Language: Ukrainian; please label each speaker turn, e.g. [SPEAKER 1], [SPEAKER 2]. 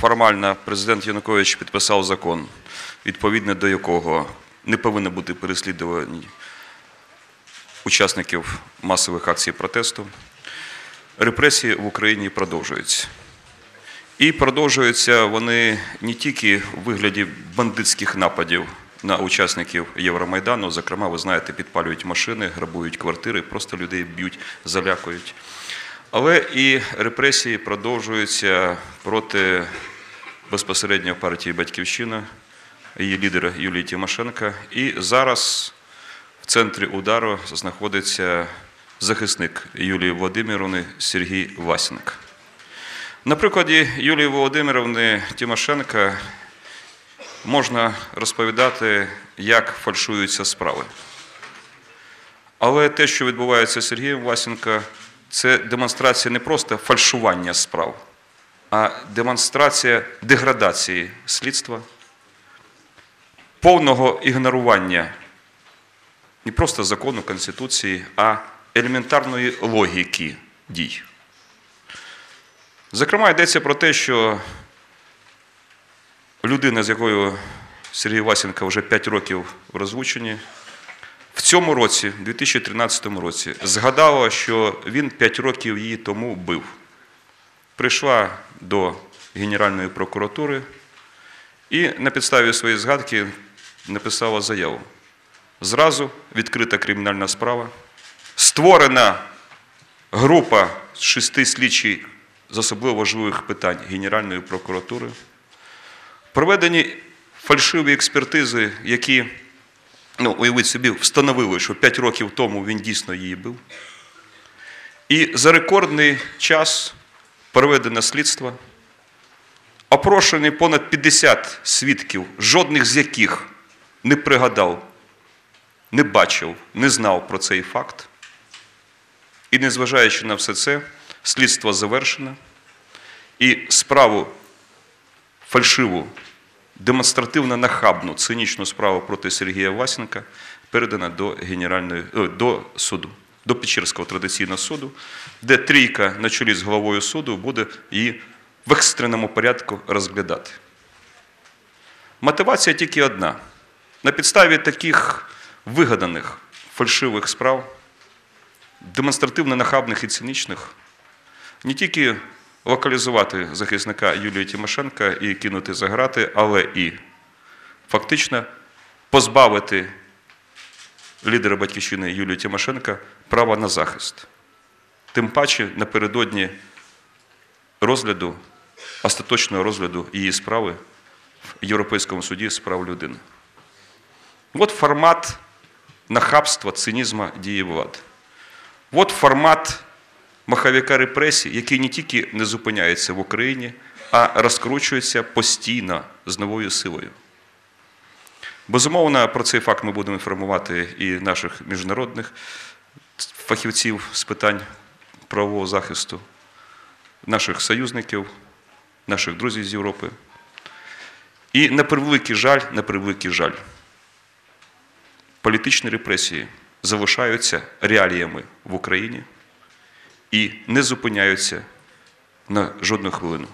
[SPEAKER 1] формально президент Янукович підписав закон, відповідно до якого не повинно бути переслідувані учасників масових акцій протесту. Репресії в Україні продовжуються. І продовжуються вони не тільки у вигляді бандитських нападів на учасників Євромайдану. Зокрема, ви знаєте, підпалюють машини, грабують квартири, просто людей б'ють, залякують. Але і репресії продовжуються проти безпосередньо партії Батьківщина, її лідера Юлії Тимошенка. І зараз в центрі удару знаходиться захисник Юлії Володимировни Сергій Васенко. На прикладі Юлії Володимировни Тимошенка можна розповідати, як фальшуються справи. Але те, що відбувається з Сергієм Васенко, це демонстрація не просто фальшування справ, а демонстрація деградації слідства, повного ігнорування не просто закону Конституції, а елементарної логіки дій. Зокрема, йдеться про те, що людина, з якою Сергій Васенко вже 5 років в розлученні, в цьому році, 2013 році, згадала, що він 5 років її тому бив. Прийшла до Генеральної прокуратури і на підставі своєї згадки написала заяву. Зразу відкрита кримінальна справа, створена група з шести слідчих з особливо важливих питань Генеральної прокуратури, проведені фальшиві експертизи, які, ну, уявіть собі, встановили, що 5 років тому він дійсно її бив. І за рекордний час проведено слідство, опрошені понад 50 свідків, жодних з яких не пригадав, не бачив, не знав про цей факт. І незважаючи на все це, слідство завершено, і справу фальшиву, демонстративно нахабну, цинічну справу проти Сергія Васенка передана до, Генеральної, о, до суду, до Печерського традиційного суду, де трійка на чолі з головою суду буде її в екстреному порядку розглядати. Мотивація тільки одна. На підставі таких вигаданих фальшивих справ, демонстративно нахабних і цинічних, не тільки локалізувати захисника Юлії Тимошенка і кинути за грати, але і фактично позбавити лідера батьківщини Юлії Тимошенка права на захист. Тим паче напередодні розгляду, остаточного розгляду її справи в Європейському суді з прав людини. От формат нахабства, цинізму дії влади. От формат маховика репресій, який не тільки не зупиняється в Україні, а розкручується постійно з новою силою. Безумовно, про цей факт ми будемо інформувати і наших міжнародних фахівців з питань правового захисту, наших союзників, наших друзів з Європи. І на превеликий жаль, на превеликий жаль, політичні репресії залишаються реаліями в Україні і не зупиняються на жодну хвилину.